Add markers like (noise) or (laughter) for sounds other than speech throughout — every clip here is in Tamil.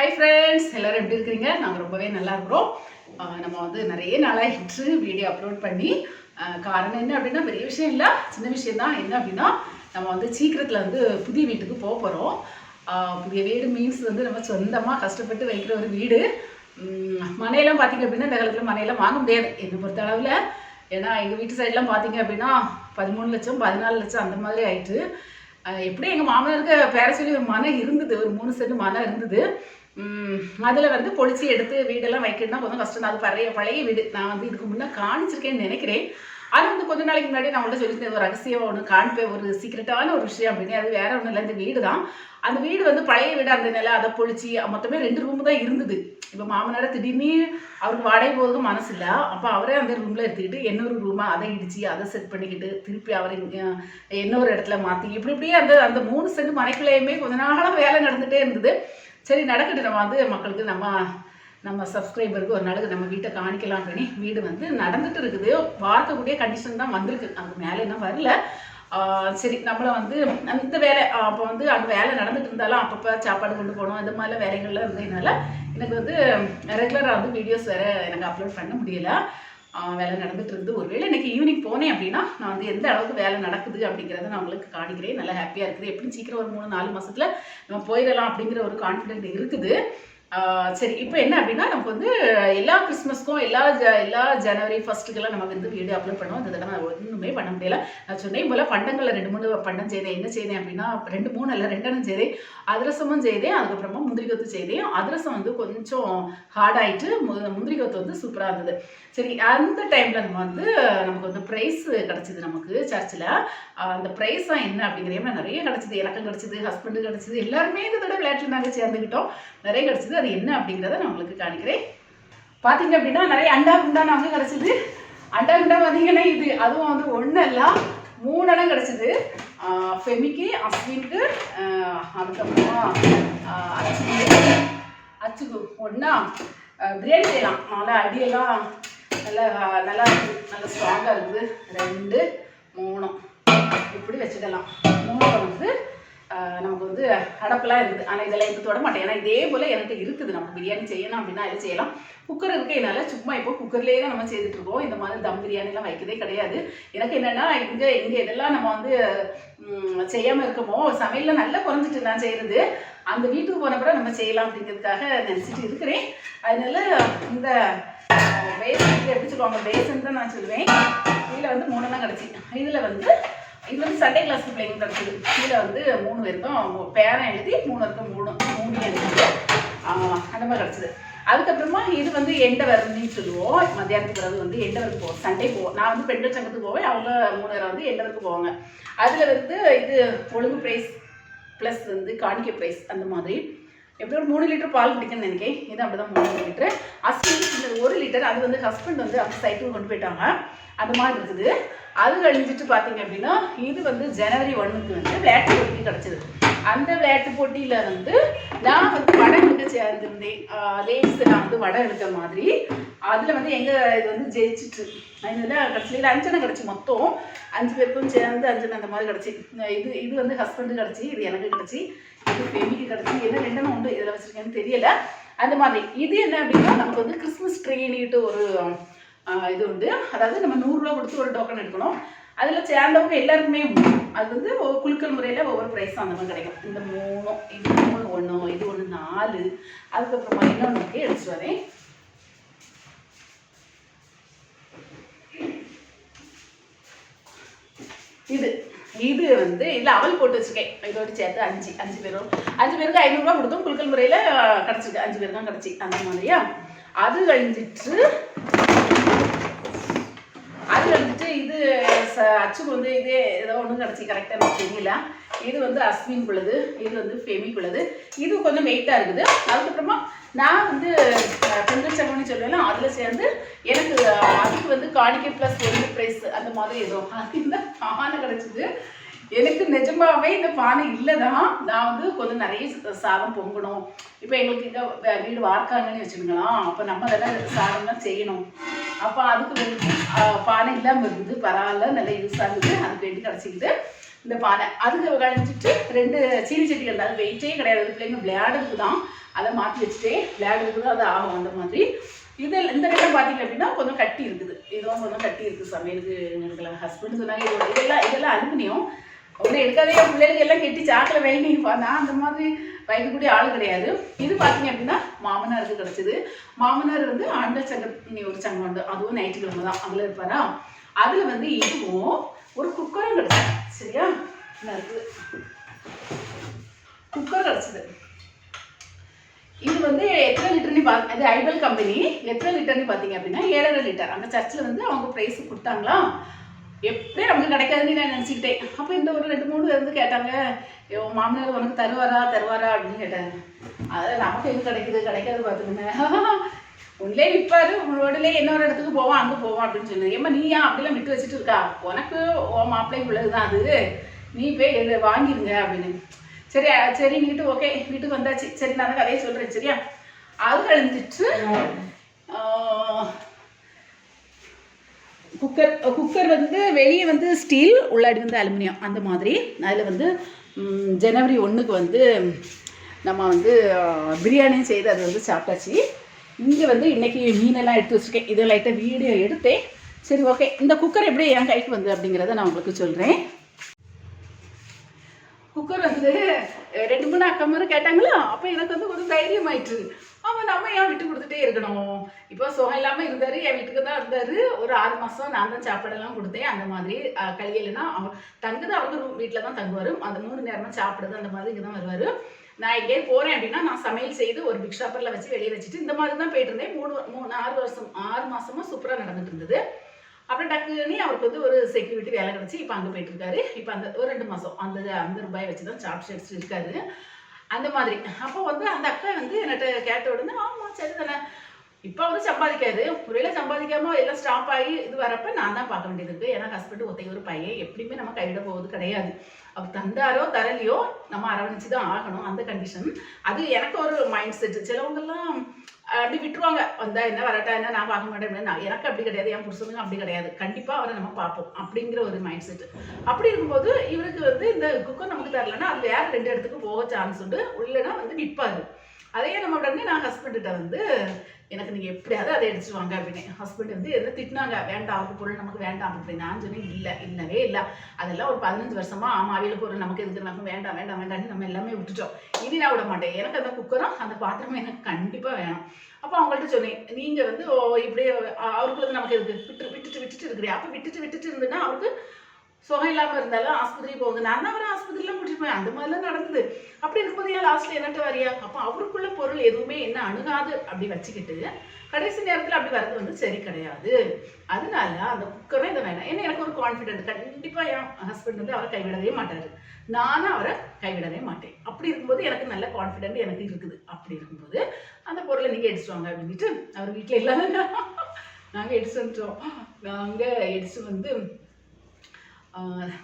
ஹை ஃப்ரெண்ட்ஸ் எல்லோரும் எப்படி இருக்கிறீங்க? நாங்கள் ரொம்பவே நல்லா இருக்கிறோம். நம்ம வந்து நிறைய நாளாகிட்டு வீடியோ அப்லோட் பண்ணி காரணம் என்ன அப்படின்னா பெரிய விஷயம் இல்லை. சின்ன விஷயம் தான். என்ன அப்படின்னா நம்ம வந்து சீக்கிரத்தில் வந்து புதிய வீட்டுக்கு போக போகிறோம் புதிய வீடு மீன்ஸ் வந்து நம்ம சொந்தமாக கஷ்டப்பட்டு வைக்கிற ஒரு வீடு. மனையெல்லாம் பார்த்திங்க அப்படின்னா இந்த காலத்தில் மனையெல்லாம் வாங்க முடியாது. என்னை பொறுத்த அளவில் ஏன்னா எங்கள் வீட்டு சைட்லாம் பார்த்தீங்க அப்படின்னா பதிமூணு லட்சம் பதினாலு லட்சம் அந்த மாதிரி ஆயிட்டு எப்படியும் எப்படி எங்கள் மாமனாருக்கு பேர சொல்லி ஒரு மனை இருந்தது. ஒரு மூணு செட்டு மனம் இருந்தது. அதில் வந்து பொழிச்சு எடுத்து வீடெல்லாம் வைக்கணும்னா கொஞ்சம் கஷ்டம் அது பழைய பழைய வீடு. நான் வந்து இதுக்கு முன்னே காணிச்சிருக்கேன்னு நினைக்கிறேன். அது வந்து கொஞ்ச நாளைக்கு முன்னாடி நான் உங்கள்ட்ட சொல்லியிருந்தேன். ஒரு ரகசியம் ஒன்று காண்பேன். ஒரு சீக்கிரட்டான ஒரு விஷயம் அப்படின்னு. அது வேற ஒன்றும் இல்லை. இந்த வீடு தான் அந்த வீடு வந்து பழைய வீடாக இருந்ததுனால அதை பொழிச்சு மொத்தமே ரெண்டு ரூம் தான் இருந்தது. இப்போ மாமனார திடீர்னு அவருக்கு வாடகை போகிறதுக்கு மனசு இல்லை. அப்போ அவரே அந்த ரூமில் எடுத்துக்கிட்டு இன்னொரு ரூமாக அதை இடித்து அதை செட் பண்ணிக்கிட்டு திருப்பி அவரை இன்னொரு இடத்துல மாற்றி இப்படி இப்படியே அந்த அந்த மூணு சென்ட் மனைக்குள்ளேயுமே கொஞ்ச நாளாக வேலை நடந்துகிட்டே இருந்தது. சரி நடக்கட்டு நம்ம வந்து மக்களுக்கு நம்ம நம்ம சப்ஸ்கிரைபருக்கு ஒரு நாளுக்கு நம்ம வீட்டை காணிக்கலாம் பண்ணி வீடு வந்து நடந்துட்டு இருக்குது. பார்க்கக்கூடிய கண்டிஷன் தான் வந்திருக்கு. அதுக்கு மேலே என்ன வரல. சரி நம்மளை வந்து அந்த வேலை அப்போ வந்து அந்த வேலை நடந்துட்டு இருந்தாலும் அப்பப்போ சாப்பாடு கொண்டு போகணும். இந்த மாதிரிலாம் வேலைகள்லாம் இருந்ததுனால எனக்கு வந்து ரெகுலராக வந்து வீடியோஸ் வேறு எனக்கு அப்லோட் பண்ண முடியல. வேலை நடந்துட்டு இருந்து ஒருவேளை இன்னைக்கு ஈவினிங் போனேன் அப்படின்னா நான் வந்து எந்த அளவுக்கு வேலை நடக்குது அப்படிங்கிறத நான் உங்களுக்கு காணிக்கிறேன். நல்லா ஹாப்பியாக இருக்குது. எப்படி சீக்கிரம் ஒரு மூணு நாலு மாதத்தில் நம்ம போயிடலாம் அப்படிங்கிற ஒரு கான்ஃபிடென்ட் இருக்குது. சரி இப்போ என்ன அப்படின்னா நமக்கு வந்து எல்லா கிறிஸ்மஸ்க்கும் எல்லா ஜ எல்லா ஜனவரி ஃபர்ஸ்ட்டுக்கெல்லாம் நம்ம வந்து வீடியோ அப்லோட் பண்ணுவோம் இந்த தடவை ஒன்றுமே பண்ண முடியல. நான் சொன்னேன் போல பண்டங்களில் ரெண்டு மூணு பண்டம் செய்தேன். என்ன செய்தேன் அப்படின்னா ரெண்டு மூணு இல்லை ரெண்டெண்ணம் செய்தேன். அதிரசமும் செய்தேன். அதுக்கப்புறமா முந்திரி கொத்து செய்தேன். அதிரசம் வந்து கொஞ்சம் ஹார்ட் ஆயிட்டு முந்திரி கொத்து வந்து சூப்பராக இருந்தது. சரி அந்த டைமில் நம்ம வந்து நமக்கு வந்து ப்ரைஸ் கிடச்சிது நமக்கு சர்ச்சில் அந்த ப்ரைஸாக தான் என்ன அப்படிங்கிற நிறைய கிடச்சிது. எனக்கும் கிடச்சிது ஹஸ்பண்டு கிடச்சிது. எல்லாருமே இந்த தடவை விளையாட்டு நாங்கள் சேர்ந்துக்கிட்டோம். நிறைய கிடச்சிது. அது என்ன அப்படிங்கிறத நான் உங்களுக்கு காணிக்கிறேன் பார்த்தீங்க அப்படின்னா நிறைய அண்டா குண்டா நமக்கு கிடச்சிது. அண்டா குண்டா பார்த்தீங்கன்னா இது அதுவும் வந்து ஒன்றும் இல்லை மூணு இடம் கிடச்சிது ஃபெமிக்கு அஸ்வின்க்கு அதுக்கப்புறமா அச்சுக்கு அச்சுக்கு ஒன்றா பிரியாணி செய்யலாம். நல்லா அடியெல்லாம் நல்லா நல்லா இருக்குது நல்லா ஸ்ட்ராங்காக இருக்குது ரெண்டு மூணும். இப்படி வச்சுக்கலாம். மூணு வந்து நமக்கு வந்து அடப்பெல்லாம் இருக்குது. ஆனால் இதெல்லாம் எடுத்து தொட மாட்டேன். ஏன்னா இதே போல் என்கிட்ட இருக்குது. நம்ம பிரியாணி செய்யணும் அப்படின்னா அதை செய்யலாம்? குக்கர் இருக்கனால சும்மா இப்போ குக்கர்லேயே தான் நம்ம செய்துட்டு இருக்கோம். இந்த மாதிரி தம் பிரியாணிலாம் வைக்கிறதே கிடையாது. எனக்கு என்னென்னா இங்கே இங்கே இதெல்லாம் நம்ம வந்து செய்யாமல் இருக்கமோ சமையலில் நல்லா குறைஞ்சிட்டு நான் செய்கிறது அந்த வீட்டுக்கு போன நம்ம செய்யலாம் அப்படிங்கிறதுக்காக நினச்சிட்டு இருக்கிறேன். அதனால இந்த பேசன் எப்படி சொல்லுவாங்க? பேசன் தான் நான் சொல்லுவேன். இதில் வந்து மூணெல்லாம் கிடச்சி. இதில் வந்து இது வந்து சண்டே கிளாஸ் பிள்ளைங்க கிடச்சிது கீழே வந்து மூணு பேருக்கும் பேரன் எழுதி மூணு பேருக்கும் மூணு மூணு எழுதி. அந்த மாதிரி கிடச்சிது. அதுக்கப்புறமா இது வந்து எண்ட வரணும்னு சொல்லுவோம். மத்தியானத்துக்கு வரது வந்து எண்ட வரைக்கும் போவோம் சண்டே போவோம் நான் வந்து பெண்கள் சங்கத்துக்கு போவேன். அவங்க மூணு பேரை வந்து எண்ட வரைக்கும் போவாங்க. அதில் வந்து இது ஒழுங்கு ப்ரைஸ் ப்ளஸ் வந்து காணிக்க ப்ரைஸ் அந்த மாதிரி. எப்படியும் ஒரு மூணு லிட்டர் பால் குடிக்கணும்னு நினைக்கிறேன்? இது அப்படிதான் மூணு லிட்டர் ஹஸ்பண்ட் இந்த ஒரு லிட்டர் அது வந்து ஹஸ்பண்ட் வந்து அந்த சைக்கிள் கொண்டு போயிட்டாங்க. அது மாதிரி இருக்குது. அது கழிஞ்சிட்டு பார்த்தீங்க அப்படின்னா இது வந்து ஜனவரி ஒன்றுக்கு வந்து விளையாட்டு போட்டி கிடச்சிது. அந்த விளையாட்டு போட்டியில் வந்து நான் வந்து வடை எடுக்க சேர்ந்துருந்தேன் லேடிஸ் நான் வந்து வடை எடுக்கிற மாதிரி. அதில் வந்து எங்கள் இது வந்து ஜெயிச்சிட்டு அதனால கடைசியில் அஞ்சனை கிடச்சி மொத்தம். அஞ்சு பேருக்கும் சேர்ந்து அஞ்சனை அந்த மாதிரி கிடச்சி. இது இது வந்து ஹஸ்பண்டு கிடச்சி இது எனக்கு கிடச்சி இது பெமிக்கு கிடச்சி என்ன ரெண்டெண்ணம் உண்டு இதில் வச்சுருக்கேன்னு தெரியல. அந்த மாதிரி. இது என்ன அப்படின்னா நமக்கு வந்து கிறிஸ்மஸ் ட்ரீனிட்டு ஒரு இது உண்டு. அதாவது நம்ம நூறுரூவா கொடுத்து ஒரு டோக்கன் எடுக்கணும். அதில் சேர்ந்தவங்க எல்லாருக்குமே அது வந்து குழுக்கள் குலுக்கல் முறையில் ஒவ்வொரு ப்ரைஸும் அந்த மாதிரி கிடைக்கும். இந்த மூணும் இது மூணு ஒன்று இது ஒன்று நாலு. அதுக்கப்புறமா இன்னொன்று எடுத்துட்டு வரேன். இது இது வந்து இதில் அவல் போட்டு வச்சுருக்கேன். இதோடு சேர்த்து அஞ்சு அஞ்சு பேரும். அஞ்சு பேருக்கு ஐநூறுரூவா கொடுத்தோம். குலுக்கல் முறையில் கிடச்சிருக்கு அஞ்சு பேருக்கும் கிடச்சி. அந்த மாதிரியா அது கழிஞ்சிட்டு அது வந்துட்டு இது ச- அச்சுக்கு வந்து இதே ஏதோ ஒன்றும் கிடச்சி. கரெக்டாக எனக்கு தெரியல. இது வந்து அஸ்மின் உள்ளது இது வந்து ஃபெமிக் உள்ளது இது கொஞ்சம் வெயிட்டாக இருக்குது. அதுக்கப்புறமா நான் வந்து அஹ், பெண்கள் சொல்லுவேன் அதில் சேர்ந்து எனக்கு அதுக்கு வந்து காணிக்கை ப்ளஸ் ஒன்று ப்ரைஸ் அந்த மாதிரி ஏதோ. அது இந்த பானை கிடச்சிது. எனக்கு நிஜமாவே இந்த பானை இல்லை தான் நான் வந்து கொஞ்சம் நிறைய சாதம் பொங்கணும். இப்போ எங்களுக்கு இங்கே வீடு வார்க்காங்கன்னு வச்சுக்கோங்களேன் அப்போ நம்ம அதெல்லாம் சாதம்லாம் செய்யணும். அப்போ அதுக்கு வந்து பானை இல்லாமல் இருந்து பரவாயில்ல நல்ல யூஸ் ஆகுது அதுக்கு வேண்டி கிடச்சிக்கிது. இந்த பானை. அதுக்கு கழிச்சிட்டு ரெண்டு சீனி சட்டிகள் இருந்தாலும் வெயிட்டே கிடையாது. பிள்ளைங்க விளையாடுறதுக்கு தான் அதை மாற்றி வச்சுட்டே விளையாடுறதுக்கு அது ஆகும் அந்த மாதிரி. இதில் இந்த இடம் பார்த்தீங்க அப்படின்னா கொஞ்சம் கட்டி இருக்குது. இதுவும் கொஞ்சம் கட்டி இருக்குது சமையலுக்கு எங்களுக்கு ஹஸ்பண்ட் சொன்னாங்க இது இதெல்லாம் இதெல்லாம் அலுமினியம் ஒன்றும் எடுக்காதே பிள்ளைகளுக்கு எல்லாம் கெட்டி சாக்கில் வைங்கப்பா நான் அந்த மாதிரி வைக்கக்கூடிய ஆள் கிடையாது. இது பார்த்தீங்க அப்படின்னா மாமனாருக்கு கிடச்சிது. மாமனார் வந்து ஆண்ட சங்கி ஒரு சங்கம் உண்டு. அதுவும் ஞாயிற்றுக்கிழமை தான் அதில் இருப்பாரா? அதில் வந்து இதுவும் ஒரு குக்கரும் கிடச்சிது. சரியா? இருக்குது குக்கர் கிடச்சிது இது வந்து எத்தனை லிட்டர்னு பா இது ஐபல் கம்பெனி எத்தனை லிட்டர்னு பார்த்தீங்க அப்படின்னா ஏழரை லிட்டர் அந்த சர்ச்சில் வந்து அவங்க ப்ரைஸ் கொடுத்தாங்களா? எப்படியும் நமக்கு கிடைக்காதுன்னு நான் நினச்சிக்கிட்டேன். அப்போ இந்த ஒரு ரெண்டு மூணு வந்து கேட்டாங்க ஐயோ மாமனார் உனக்கு தருவாரா தருவாரா? அப்படின்னு கேட்டாங்க. அதில் நமக்கு எங்கே கிடைக்குது? கிடைக்காது பார்த்துக்கோங்க (laughs) உள்ளே நிற்பாரு உடனே இன்னொரு இடத்துக்கு போவோம் அங்கே போவோம் அப்படின்னு சொன்னது ஏம்மா நீ ஏன் அப்படிலாம் விட்டு வச்சுட்டு இருக்கா உனக்கு உன் மாப்பிள்ளை உள்ளது தான் அது. நீ போய் எடு வாங்கிருங்க அப்படின்னு. சரி சரி நீட்டு ஓகே வீட்டுக்கு வந்தாச்சு. சரி நான் கதையை சொல்கிறேன் சரியா? அது கழிஞ்சிட்டு குக்கர் குக்கர் வந்து வெளியே வந்து ஸ்டீல் உள்ளாடி வந்து அலுமினியம் அந்த மாதிரி. அதில் வந்து ஜனவரி ஒன்றுக்கு வந்து நம்ம வந்து பிரியாணியும் செய்து அது வந்து சாப்பிட்டாச்சு. இங்கே வந்து இன்றைக்கி மீனெல்லாம் எடுத்து வச்சுருக்கேன். இதை லைட்டாக வீடியோ எடுத்தேன். சரி ஓகே இந்த குக்கர் எப்படி என் கைக்கு வந்து அப்படிங்கிறத நான் உங்களுக்கு சொல்கிறேன் குக்கர் வந்து ரெண்டு மூணு அக்கா மாதிரி அப்போ எனக்கு வந்து ஒரு தைரியம் ஆயிட்டு அவன் நம்ம ஏன் விட்டு கொடுத்துட்டே இருக்கணும்? இப்போ சுகம் இல்லாமல் இருந்தார் என் வீட்டுக்கு தான் இருந்தார். ஒரு ஆறு மாதம் நான் தான் சாப்பாடெல்லாம் கொடுத்தேன். அந்த மாதிரி கழியலைன்னா அவன் தங்குது. அவங்க வீட்டில் தான் தங்குவார். அந்த மூணு நேரமாக சாப்பிடுறது அந்த மாதிரி இங்கே தான் வருவார். நான் எங்கேயும் போகிறேன் அப்படின்னா நான் சமையல் செய்து ஒரு பிக் ஷாப்பரில் வச்சு வெளியே வச்சுட்டு இந்த மாதிரி தான் போயிட்டு இருந்தேன். மூணு மூணு ஆறு வருஷம் ஆறு மாசமா சூப்பராக நடந்துட்டு இருந்தது. அப்புறம் டக்குனி அவருக்கு வந்து ஒரு செக்யூரிட்டி வேலை கிடச்சி இப்போ அங்கே போயிட்டு இருக்காரு. இப்போ அந்த ஒரு ரெண்டு மாதம் அந்த அந்த ரூபாய் வச்சு தான் சாப்பிட்டு அடிச்சுட்டு இருக்காரு. அந்த மாதிரி. அப்போ வந்து அந்த அக்கா வந்து என்கிட்ட கேட்ட உடனே ஆமாம் சரி தானே இப்போ வந்து சம்பாதிக்காது. முறையில் சம்பாதிக்காம எல்லாம் ஸ்டாப் ஆகி இது வரப்ப நான் தான் பார்க்க வேண்டியது இருக்கு. ஏன்னா ஹஸ்பண்ட் ஒத்தை ஒரு பையன். எப்படியுமே நம்ம கைவிட போவது கிடையாது. அவர் தந்தாரோ தரலையோ நம்ம அரவணைச்சு தான் ஆகணும். அந்த கண்டிஷன் அது எனக்கு ஒரு மைண்ட் செட் சிலவங்கெல்லாம் அப்படி விட்டுருவாங்க. வந்தா என்ன வரட்டா என்ன நான் பார்க்க மாட்டேன் நான் எனக்கு அப்படி கிடையாது. என் புருஷனுக்கு அப்படி கிடையாது. கண்டிப்பா அவரை நம்ம பார்ப்போம். அப்படிங்கிற ஒரு மைண்ட் செட் அப்படி இருக்கும்போது இவருக்கு வந்து இந்த குக்கர் நமக்கு தரலன்னா அது வேற ரெண்டு இடத்துக்கு போக சான்ஸ் உண்டு. உள்ளனா வந்து நிற்பாரு அதையே நம்ம உடனே நான் ஹஸ்பண்ட்ட வந்து எனக்கு நீங்கள் எப்படியாவது அதை எடுத்துட்டு வாங்க அப்படின்னு. ஹஸ்பண்ட் வந்து எதுவும் திட்டினாங்க? வேண்டாம் அவங்க பொருள் நமக்கு வேண்டாம் அப்படின்னு. நான் சொன்னேன் இல்லை இல்லவே இல்லை. அதெல்லாம் ஒரு பதினஞ்சு வருஷமா ஆமாம் அவையில் பொருள் நமக்கு எதுக்கு? நமக்கு வேண்டாம் வேண்டாம் வேண்டாம்னு நம்ம எல்லாமே விட்டுட்டோம். இனி நான் விட மாட்டேன். எனக்கு அந்த குக்கரும் அந்த பாத்திரமும் எனக்கு கண்டிப்பாக வேணும். அப்போ அவங்கள்ட்ட சொன்னேன் நீங்கள் வந்து ஓ இப்படியே அவருக்கு வந்து நமக்கு எதுக்கு? விட்டு விட்டுட்டு விட்டுட்டு இருக்கிறேன் அப்போ விட்டுட்டு விட்டுட்டு இருந்ததுன்னா அவருக்கு சுகம் இல்லாமல் இருந்தாலும் ஆஸ்பத்திரி போகுது. நான் தான் அவரை ஆஸ்பத்திரிலாம் கூட்டிட்டு போய் அந்த மாதிரிலாம் நடந்தது. அப்படி இருக்கும்போது ஏன் லாஸ்ட்ல என்னட்ட வரியா? அப்போ அவருக்குள்ள பொருள் எதுவுமே என்ன அணுகாது அப்படி வச்சுக்கிட்டு கடைசி நேரத்தில் அப்படி வர்றது வந்து சரி கிடையாது. அதனால அந்த குக்கரும் இதை வேணாம். ஏன்னா எனக்கு ஒரு கான்ஃபிடென்ட் கண்டிப்பாக என் ஹஸ்பண்ட் வந்து அவரை கைவிடவே மாட்டார். நானும் அவரை கைவிடவே மாட்டேன். அப்படி இருக்கும்போது எனக்கு நல்ல கான்ஃபிடென்ட் எனக்கு இருக்குது. அப்படி இருக்கும்போது அந்த பொருளை நீங்கள் எடுத்துட்டு வாங்க அப்படின்ட்டு அவர் வீட்டில் இல்லாத நாங்கள் எடுத்து வந்துட்டோம். நாங்கள் எடுத்து வந்து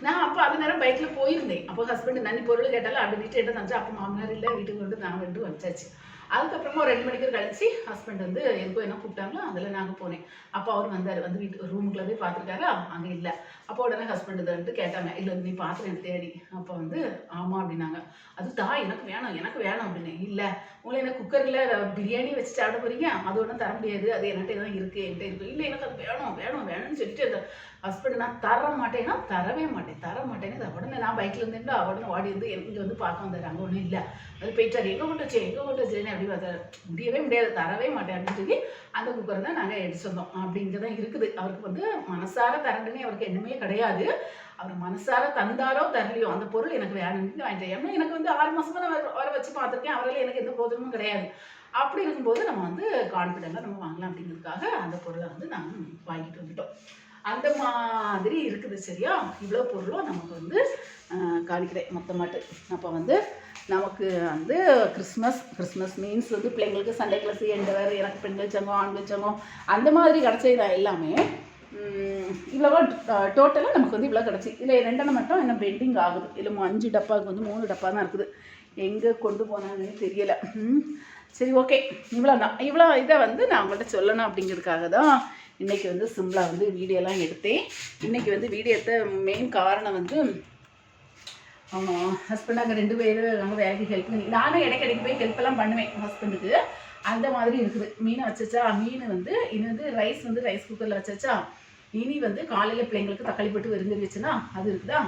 நான் அப்போ அது நேரம் பைக்கில் போயிருந்தேன் அப்போ ஹஸ்பண்ட் நன்னி பொருள் கேட்டாலும் அப்படி வீட்டு எடுத்து அப்போ மாமனார் இல்லை வீட்டுக்கு வந்து நான் வந்து வச்சாச்சு அதுக்கப்புறமா ஒரு ரெண்டு மணிக்கு கழிச்சு ஹஸ்பண்ட் வந்து எதுக்கோ என்ன கூப்பிட்டாங்களோ அதில் நாங்கள் போனேன் அப்போ அவர் வந்தார் வந்து வீட்டு ரூமுக்குள்ள போய் பார்த்துருக்காரு அங்கே இல்லை அப்போ உடனே ஹஸ்பண்ட் வந்துட்டு கேட்டாங்க இல்லை நீ பார்த்துட்டு தேடி அப்போ வந்து ஆமாம் அப்படின்னாங்க அது தான் எனக்கு வேணும் எனக்கு வேணும் அப்படின்னு இல்லை உங்களை என்ன குக்கரில் பிரியாணி வச்சு சாப்பிட போறீங்க அது ஒன்றும் தர முடியாது அது என்கிட்ட தான் இருக்குது என்கிட்ட இருக்குது இல்லை எனக்கு அது வேணும் வேணும் வேணும்னு சொல்லிட்டு ஹஸ்பண்ட் நான் தர மாட்டேன்னா தரவே மாட்டேன். தர மாட்டேன்னு உடனே நான் பைக்கில் இருந்துட்டு உடனே ஓடி வந்து இங்கே வந்து பார்க்க வந்தார் அங்கே ஒன்றும் இல்லை. அது போயிட்டார். எங்கே கொண்டு வச்சு? எங்கே கொண்டு வச்சுன்னு அப்படி பார்த்தாரு முடியவே முடியாது. தரவே மாட்டேன் அப்படின்னு சொல்லி அந்த குக்கரை தான் நாங்கள் எடுத்து வந்தோம். அப்படிங்க தான் இருக்குது. அவருக்கு வந்து மனசார தரண்டுன்னு அவருக்கு என்னமே கிடையாது. அவர் மனசார தந்தாரோ தரலையோ அந்த பொருள் எனக்கு வேணும்னு வாங்கிட்டேன் ஏன்னா எனக்கு வந்து ஆறு மாதமாக நான் வர- வர வச்சு பார்த்துருக்கேன். அவரால் எனக்கு எந்த போதமும் கிடையாது. அப்படி இருக்கும்போது நம்ம வந்து கான்ஃபிடென்ட்டாக நம்ம வாங்கலாம் அப்படிங்கிறதுக்காக அந்த பொருளை வந்து நாங்கள் வாங்கிட்டு வந்துட்டோம். அந்த மாதிரி இருக்குது சரியா? இவ்வளோ பொருளும் நமக்கு வந்து காணிக்கிறேன் மொத்தமாட்டு அப்போ வந்து நமக்கு வந்து கிறிஸ்மஸ் கிறிஸ்மஸ் மீன்ஸ் வந்து பிள்ளைங்களுக்கு சண்டே கிளாஸ் எண்டவர் எனக்கு பெண்கள் சங்கம் ஆண்கள் சங்கம் அந்த மாதிரி கிடச்சது எல்லாமே உம், டோட்டலாக நமக்கு வந்து இவ்வளோ கிடச்சி. இல்லை ரெண்டெண்ணம் மட்டும் என்ன பெண்டிங் ஆகுது. இல்லை அஞ்சு டப்பாவுக்கு வந்து மூணு டப்பா தான் இருக்குது. எங்கே கொண்டு போனாங்கன்னு தெரியலை. சரி ஓகே இவ்வளோ தான் இவ்வளோ இதை வந்து நான் உங்கள்கிட்ட சொல்லணும் அப்படிங்கிறதுக்காக தான் இன்றைக்கி வந்து சிம்லா வந்து வீடியோலாம் எடுத்தேன். இன்றைக்கி வந்து வீடியோத்தை மெயின் காரணம் வந்து ஹஸ்பண்ட் அங்கே ரெண்டு பேரும் நாங்கள் வேலைக்கு ஹெல்ப் பண்ணி நானும் இடைக்கிடைக்கு போய் ஹெல்ப் எல்லாம் பண்ணுவேன் ஹஸ்பண்டுக்கு அந்த மாதிரி இருக்குது. மீனை வச்சச்சா மீன் வந்து இனி வந்து ரைஸ் வந்து ரைஸ் குக்கரில் வச்சச்சா இனி வந்து காலையில் பிள்ளைங்களுக்கு தக்காளி போட்டு விருந்துருச்சுன்னா அது இருக்குதா?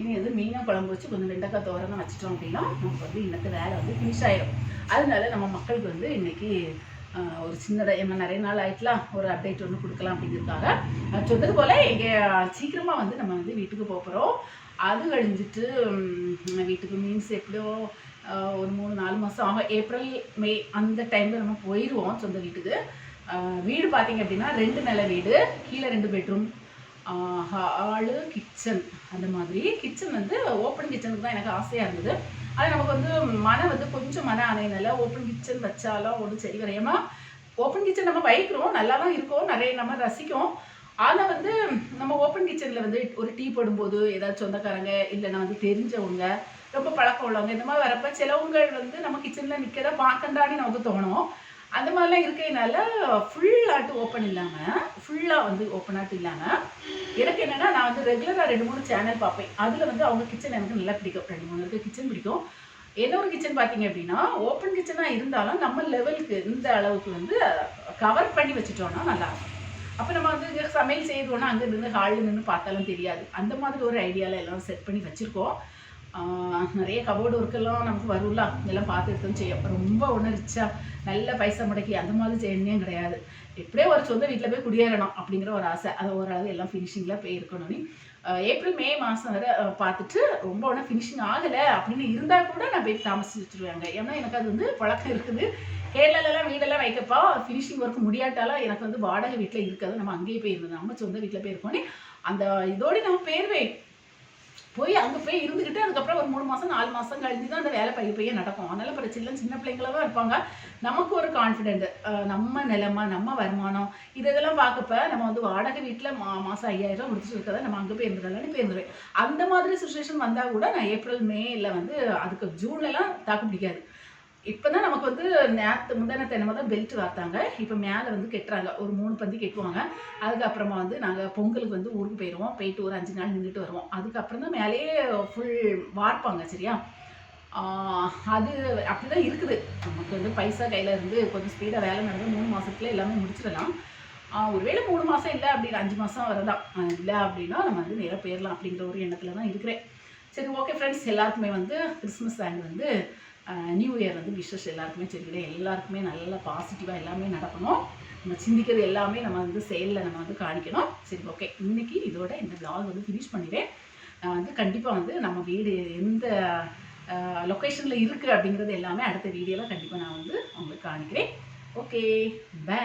இனி வந்து மீனாக குழம்பு வச்சு கொஞ்சம் வெண்டைக்காய் தோரணம் வச்சிட்டோம் அப்படின்னா நமக்கு வந்து இன்னத்து வேலை வந்து ஃபினிஷ் ஆயிடும் அதனால நம்ம மக்களுக்கு வந்து இன்னைக்கு ஒரு சின்னதாக ஏமா நிறைய நாள் ஆயிட்டலாம் ஒரு அப்டேட் ஒன்று கொடுக்கலாம் அப்படிங்கிறதுக்காக. நான் சொன்னது போல் இங்கே சீக்கிரமாக வந்து நம்ம வந்து வீட்டுக்கு போக போகிறோம் அது கழிஞ்சிட்டு நம்ம வீட்டுக்கு மீன்ஸ் எப்படியோ ஒரு மூணு நாலு மாதம் ஆகும். ஏப்ரல் மே அந்த டைமில் நம்ம போயிடுவோம் சொந்த வீட்டுக்கு. வீடு பார்த்தீங்க அப்படின்னா ரெண்டு நில வீடு கீழே ரெண்டு பெட்ரூம் ஹாலு கிச்சன் அந்த மாதிரி. கிச்சன் வந்து ஓப்பன் கிச்சனுக்கு தான் எனக்கு ஆசையாக இருந்தது. அது நமக்கு வந்து மன வந்து கொஞ்சம் மன அணையினால ஓப்பன் கிச்சன் வச்சாலும் ஒன்றும் சரி வரையமா ஓப்பன் கிச்சன் நம்ம வைக்கிறோம் நல்லா தான் இருக்கும் நிறைய நம்ம ரசிக்கும். ஆனால் வந்து நம்ம ஓப்பன் கிச்சனில் வந்து ஒரு டீ போடும்போது ஏதாச்சும் சொந்தக்காரங்க இல்லைன்னா வந்து தெரிஞ்சவங்க ரொம்ப பழக்கம் உள்ளவங்க இந்த மாதிரி வரப்ப சிலவங்கள் வந்து நம்ம கிச்சனில் நிற்கிறத பார்க்கண்டானே நமக்கு தோணும். அந்த மாதிரிலாம் இருக்கிறதுனால ஃபுல் ஆட்டு ஓப்பன் இல்லாமல் ஃபுல்லாக வந்து ஓப்பன் ஆட்டு இல்லாமல் எனக்கு என்னன்னா நான் வந்து ரெகுலராக ரெண்டு மூணு சேனல் பார்ப்பேன். அதில் வந்து அவங்க கிச்சன் எனக்கு நல்லா பிடிக்கும். ரெண்டு மூணு இருக்குது கிச்சன் பிடிக்கும். என்னோட கிச்சன் பார்த்தீங்க அப்படின்னா ஓப்பன் கிச்சனாக இருந்தாலும் நம்ம லெவலுக்கு இந்த அளவுக்கு வந்து கவர் பண்ணி வச்சுட்டோன்னா நல்லாயிருக்கும். அப்போ நம்ம வந்து சமையல் செய்தோன்னா அங்கே இருந்து ஹாலில் நின்று பார்த்தாலும் தெரியாது. அந்த மாதிரி ஒரு ஐடியாவில் எல்லாம் செட் பண்ணி வச்சுருக்கோம். நிறைய கபோர்டு ஒர்க்கெல்லாம் நமக்கு வரும்ல? இதெல்லாம் பார்த்து எடுத்தும் செய்யும். ரொம்ப ஒன்றும் ரிச்சா நல்ல பைசா முடக்கி அந்த மாதிரி செய்யணும் கிடையாது. எப்படியோ ஒரு சொந்த வீட்டில் போய் குடியேறணும் அப்படிங்கிற ஒரு ஆசை. அது ஓரளவு எல்லாம் ஃபினிஷிங்கில் போய் இருக்கணும்னு ஏப்ரல் மே மாதம் வரை பார்த்துட்டு ரொம்ப ஒன்றும் ஃபினிஷிங் ஆகலை அப்படின்னு இருந்தால் கூட நான் போய் தாமசிச்சுருவாங்க ஏன்னா எனக்கு அது வந்து பழக்கம் இருக்குது. கேரளாலலாம் வீடெல்லாம் வைக்கப்பா ஃபினிஷிங் ஒர்க் முடியாட்டாலும் எனக்கு வந்து வாடகை வீட்டில் இருக்காது. நம்ம அங்கேயே போயிருந்தோம் நம்ம சொந்த வீட்டில் போயிருக்கோன்னே அந்த இதோடு நம்ம போயிருவேன் போய் அங்கே போய் இருந்துக்கிட்டு அதுக்கப்புறம் ஒரு மூணு மாதம் நாலு மாதம் கழிஞ்சு தான் அந்த வேலை பைய பைய நடக்கும். அதனால் பிரச்சனை சின்ன பிள்ளைங்களாக தான் இருப்பாங்க. நமக்கு ஒரு கான்ஃபிடென்ட் நம்ம நிலமா நம்ம வருமானம் இது இதெல்லாம் பார்க்கப்ப நம்ம வந்து வாடகை வீட்டில் மா மாதம் ஐயாயிரம் முடிச்சுட்டு இருக்கதை நம்ம அங்கே போய் இருந்துடலாம்னு போயிருந்துருவேன் அந்த மாதிரி சுச்சுவேஷன் வந்தால் கூட நான் ஏப்ரல் மேல வந்து அதுக்கு ஜூன்லலாம் தாக்கு பிடிக்காது. இப்போ தான் நமக்கு வந்து நேற்று முந்தான தினமாக தான் பெல்ட் வார்த்தாங்க. இப்போ மேலே வந்து கெட்டுறாங்க. ஒரு மூணு பந்தி கெட்டுவாங்க. அதுக்கப்புறமா வந்து நாங்கள் பொங்கலுக்கு வந்து ஊருக்கு போயிடுவோம் போயிட்டு ஒரு அஞ்சு நாள் நின்றுட்டு வருவோம். அதுக்கப்புறம் தான் மேலேயே ஃபுல் வார்ப்பாங்க சரியா? அது அப்படி தான் இருக்குது. நமக்கு வந்து பைசா கையில் இருந்து கொஞ்சம் ஸ்பீடாக வேலை நடந்து மூணு மாதத்துல எல்லாமே முடிச்சிடலாம். ஒருவேளை மூணு மாதம் இல்லை அப்படின்னு அஞ்சு மாதம் வரதான். இல்லை அப்படின்னா நம்ம வந்து நேராக போயிடலாம் அப்படிங்கிற ஒரு எண்ணத்தில் தான் இருக்கிறேன். சரி ஓகே ஃப்ரெண்ட்ஸ் எல்லாருக்குமே வந்து கிறிஸ்மஸ் அண்ட் வந்து நியூ இயர் வந்து விஷஸ் எல்லாருக்குமே சரிங்களே எல்லாருக்குமே நல்ல பாசிட்டிவாக எல்லாமே நடக்கணும். நம்ம சிந்திக்கிறது எல்லாமே நம்ம வந்து செயலில் நம்ம வந்து காணிக்கணும். சரி ஓகே இன்னைக்கு இதோட இந்த பிளாக் வந்து ஃபினிஷ் பண்ணிடுறேன். நான் வந்து கண்டிப்பாக வந்து நம்ம வீடு எந்த லொக்கேஷனில் இருக்குது அப்படிங்கிறது எல்லாமே அடுத்த வீடியோவில் கண்டிப்பாக நான் வந்து உங்களுக்கு காணிக்கிறேன். Okay bye